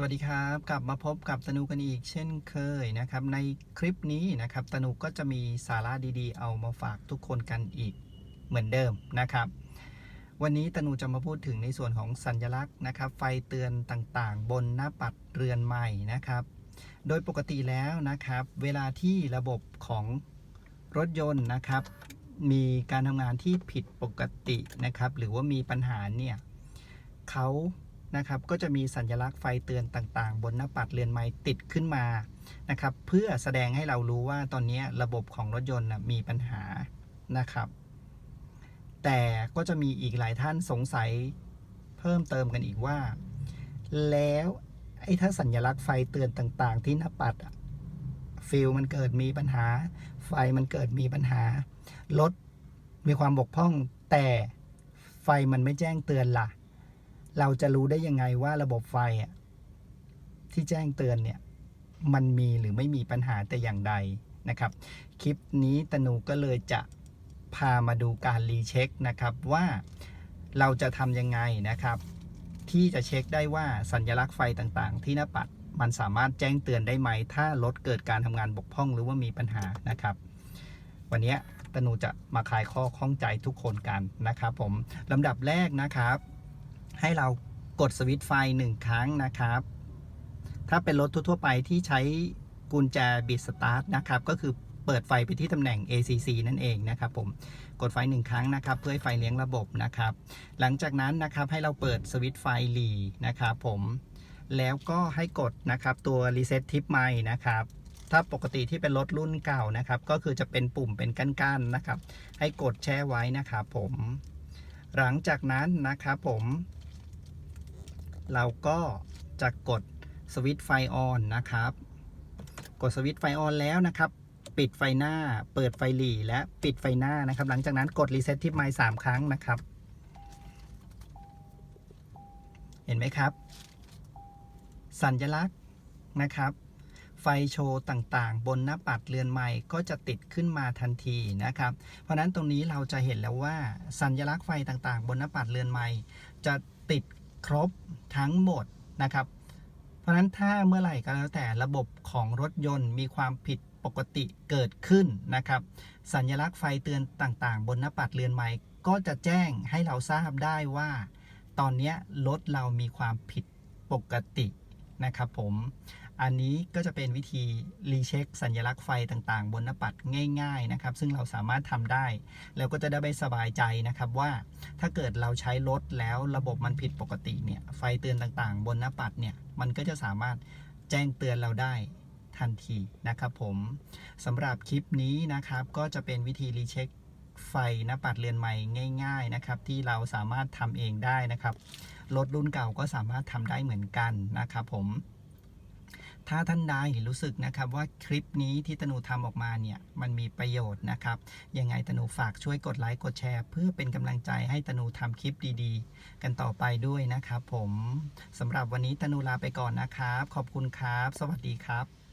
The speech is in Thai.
สวัสดีครับกลับมาพบกับตนูกันอีกเช่นเคยนะครับ ในคลิปนี้นะครับตนูก็จะมีสาระดีๆ เอามาฝากทุกคนกันอีกเหมือนเดิมนะครับ วันนี้ตนูจะมาพูดถึงในส่วนของสัญลักษณ์นะครับ ไฟเตือนต่างๆ บนหน้าปัดเรือนใหม่นะครับ โดยปกติแล้วนะครับ เวลาที่ระบบของรถยนต์นะครับ มีการทำงานที่ผิดปกตินะครับ หรือว่ามีปัญหาเนี่ยเขา นะครับก็จะมีสัญลักษณ์ไฟเตือนต่างๆ บนหน้าปัดเรือนไม้ติดขึ้นมานะครับเพื่อแสดงให้เรารู้ว่าตอนนี้ระบบของรถยนต์มีปัญหานะครับ แต่ก็จะมีอีกหลายท่านสงสัยเพิ่มเติมกันอีกว่า แล้วไอ้ถ้าสัญลักษณ์ไฟเตือนต่างๆ ที่หน้าปัดฟิลมันเกิดมีปัญหา ไฟมันเกิดมีปัญหารถมีความบกพร่องแต่ไฟมันไม่แจ้งเตือนล่ะ เราจะรู้ได้ยังไงว่าระบบไฟที่แจ้งเตือนเนี่ยมันมีหรือไม่มีปัญหาแต่อย่างใดนะครับ คลิปนี้ตนูก็เลยจะพามาดูการรีเช็คนะครับว่าเราจะทำยังไงนะครับ ที่จะเช็คได้ว่าสัญลักษณ์ไฟต่างๆ ที่หน้าปัดมันสามารถแจ้งเตือนได้ไหม ถ้ารถเกิดการทำงานบกพร่องหรือว่ามีปัญหานะครับ วันนี้ตนูจะมาคลายข้อข้องใจทุกคนกันนะครับ ผมลำดับแรกนะครับ ให้เรากดสวิตช์ไฟหนึ่งครั้งนะครับ ถ้าเป็นรถทั่วๆไปที่ใช้กุญแจบิดสตาร์ทนะครับ ก็คือเปิดไฟไปที่ตำแหน่ง ACC นั่นเองนะครับผม กดไฟหนึ่งครั้งนะครับ เพื่อให้ไฟเลี้ยงระบบนะครับ หลังจากนั้นนะครับให้เราเปิดสวิตช์ไฟหลีนะครับผม แล้วก็ให้กดนะครับตัว reset tip ใหม่นะครับถ้าปกติที่เป็นรถรุ่นเก่านะครับ ก็คือจะเป็นปุ่มเป็นก้านๆนะครับ ให้กดแช่ไว้นะครับผม หลังจากนั้นนะครับผม เราก็จะกดสวิตช์ไฟออนนะครับ กดสวิตช์ไฟออนแล้วนะครับ ปิดไฟหน้า เปิดไฟหลีและปิดไฟหน้านะครับ หลังจากนั้นกดรีเซ็ตที่ไม้สามครั้งนะครับ เห็นไหมครับ สัญลักษณ์นะครับ ไฟโชว์ต่างๆ บนหน้าปัดเรือนไม้ก็จะติดขึ้นมาทันทีนะครับ เพราะนั้นตรงนี้เราจะเห็นแล้วว่า สัญลักษณ์ไฟต่างๆ บนหน้าปัดเรือนไม้จะติด ครบทั้งหมดนะครับ เพราะฉะนั้นถ้าเมื่อไหร่ก็แล้วแต่ระบบของรถยนต์มีความผิดปกติเกิดขึ้นนะครับ สัญลักษณ์ไฟเตือนต่างๆ บนหน้าปัดเรือนไม้ก็จะแจ้งให้เราทราบได้ว่า ตอนนี้รถเรามีความผิดปกตินะครับผม อันนี้ก็จะเป็นวิธีรีเช็คสัญลักษณ์ไฟต่างๆ บนหน้าปัดง่ายๆนะครับ ซึ่งเราสามารถทำได้ แล้วก็จะได้ไม่สบายใจนะครับว่าถ้าเกิดเราใช้รถแล้วระบบมันผิดปกติเนี่ยไฟเตือนต่างๆ บนหน้าปัดเนี่ยมันก็จะสามารถแจ้งเตือนเราได้ทันทีนะครับผมสำหรับคลิปนี้นะครับก็จะเป็นวิธีรีเช็คไฟหน้าปัดเรือนใหม่ง่าย ๆนะครับ ที่เราสามารถทำเองได้นะครับรถรุ่นเก่าก็สามารถทำได้เหมือนกันนะครับผม ถ้าท่านใดรู้สึกนะครับว่าคลิปนี้ที่ตนูทำออกมาเนี่ยมันมีประโยชน์นะครับ ยังไงตนูฝากช่วยกดไลค์กดแชร์ เพื่อเป็นกำลังใจให้ตนูทำคลิปดีๆ กันต่อไปด้วยนะครับผมสำหรับวันนี้ตนูลาไปก่อนนะครับ ขอบคุณครับ สวัสดีครับ